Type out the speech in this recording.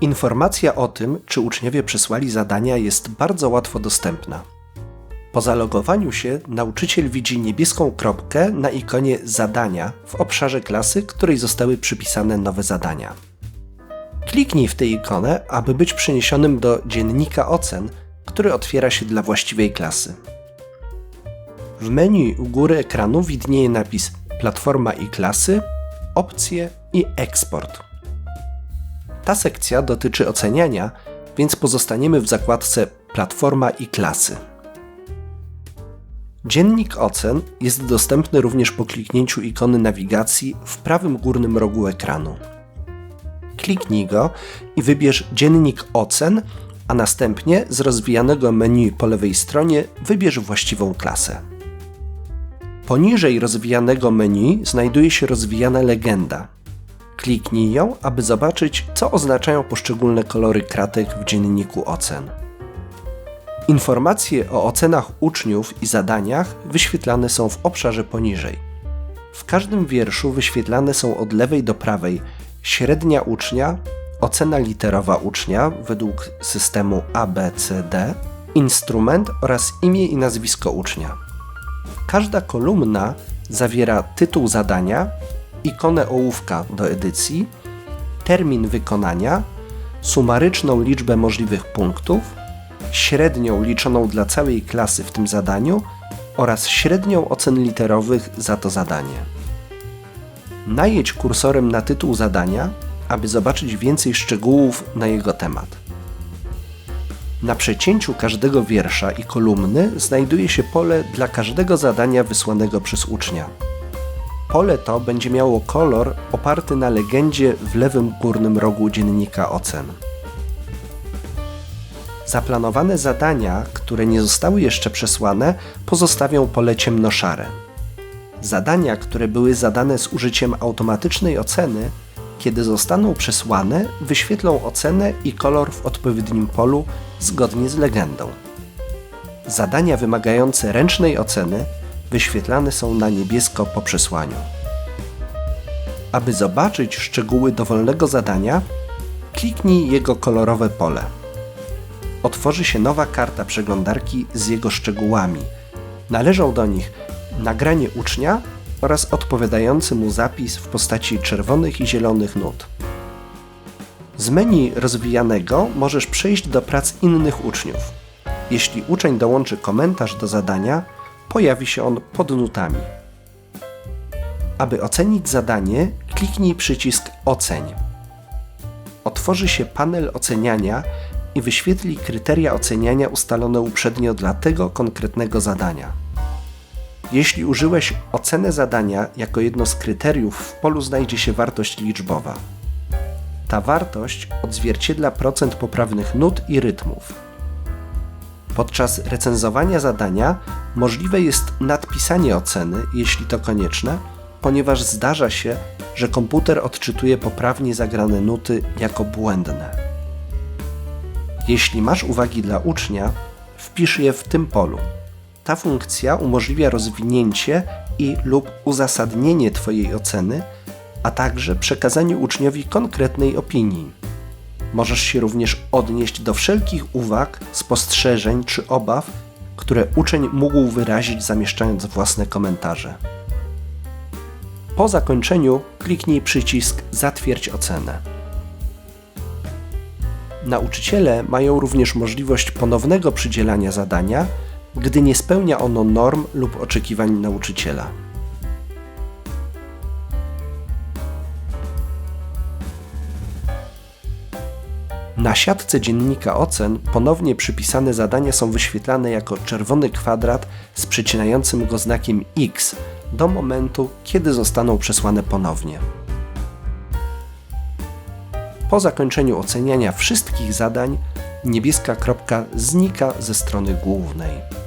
Informacja o tym, czy uczniowie przesłali zadania, jest bardzo łatwo dostępna. Po zalogowaniu się nauczyciel widzi niebieską kropkę na ikonie Zadania w obszarze klasy, której zostały przypisane nowe zadania. Kliknij w tę ikonę, aby być przeniesionym do dziennika ocen, który otwiera się dla właściwej klasy. W menu u góry ekranu widnieje napis Platforma i klasy, opcje i eksport. Ta sekcja dotyczy oceniania, więc pozostaniemy w zakładce Platforma i klasy. Dziennik ocen jest dostępny również po kliknięciu ikony nawigacji w prawym górnym rogu ekranu. Kliknij go i wybierz Dziennik ocen, a następnie z rozwijanego menu po lewej stronie wybierz właściwą klasę. Poniżej rozwijanego menu znajduje się rozwijana legenda. Kliknij ją, aby zobaczyć, co oznaczają poszczególne kolory kratek w dzienniku ocen. Informacje o ocenach uczniów i zadaniach wyświetlane są w obszarze poniżej. W każdym wierszu wyświetlane są od lewej do prawej średnia ucznia, ocena literowa ucznia według systemu ABCD, instrument oraz imię i nazwisko ucznia. Każda kolumna zawiera tytuł zadania, ikonę ołówka do edycji, termin wykonania, sumaryczną liczbę możliwych punktów, średnią liczoną dla całej klasy w tym zadaniu oraz średnią ocen literowych za to zadanie. Najedź kursorem na tytuł zadania, aby zobaczyć więcej szczegółów na jego temat. Na przecięciu każdego wiersza i kolumny znajduje się pole dla każdego zadania wysłanego przez ucznia. Pole to będzie miało kolor oparty na legendzie w lewym górnym rogu dziennika ocen. Zaplanowane zadania, które nie zostały jeszcze przesłane, pozostawią pole ciemnoszare. Zadania, które były zadane z użyciem automatycznej oceny, kiedy zostaną przesłane, wyświetlą ocenę i kolor w odpowiednim polu zgodnie z legendą. Zadania wymagające ręcznej oceny wyświetlane są na niebiesko po przesłaniu. Aby zobaczyć szczegóły dowolnego zadania, kliknij jego kolorowe pole. Otworzy się nowa karta przeglądarki z jego szczegółami. Należą do nich nagranie ucznia oraz odpowiadający mu zapis w postaci czerwonych i zielonych nut. Z menu rozwijanego możesz przejść do prac innych uczniów. Jeśli uczeń dołączy komentarz do zadania, pojawi się on pod nutami. Aby ocenić zadanie, kliknij przycisk Oceń. Otworzy się panel oceniania i wyświetli kryteria oceniania ustalone uprzednio dla tego konkretnego zadania. Jeśli użyłeś ocenę zadania jako jedno z kryteriów, w polu znajdzie się wartość liczbowa. Ta wartość odzwierciedla procent poprawnych nut i rytmów. Podczas recenzowania zadania możliwe jest nadpisanie oceny, jeśli to konieczne, ponieważ zdarza się, że komputer odczytuje poprawnie zagrane nuty jako błędne. Jeśli masz uwagi dla ucznia, wpisz je w tym polu. Ta funkcja umożliwia rozwinięcie i lub uzasadnienie Twojej oceny, a także przekazanie uczniowi konkretnej opinii. Możesz się również odnieść do wszelkich uwag, spostrzeżeń czy obaw, które uczeń mógł wyrazić zamieszczając własne komentarze. Po zakończeniu kliknij przycisk Zatwierdź ocenę. Nauczyciele mają również możliwość ponownego przydzielania zadania, gdy nie spełnia ono norm lub oczekiwań nauczyciela. Na siatce dziennika ocen ponownie przypisane zadania są wyświetlane jako czerwony kwadrat z przecinającym go znakiem X do momentu, kiedy zostaną przesłane ponownie. Po zakończeniu oceniania wszystkich zadań, niebieska kropka znika ze strony głównej.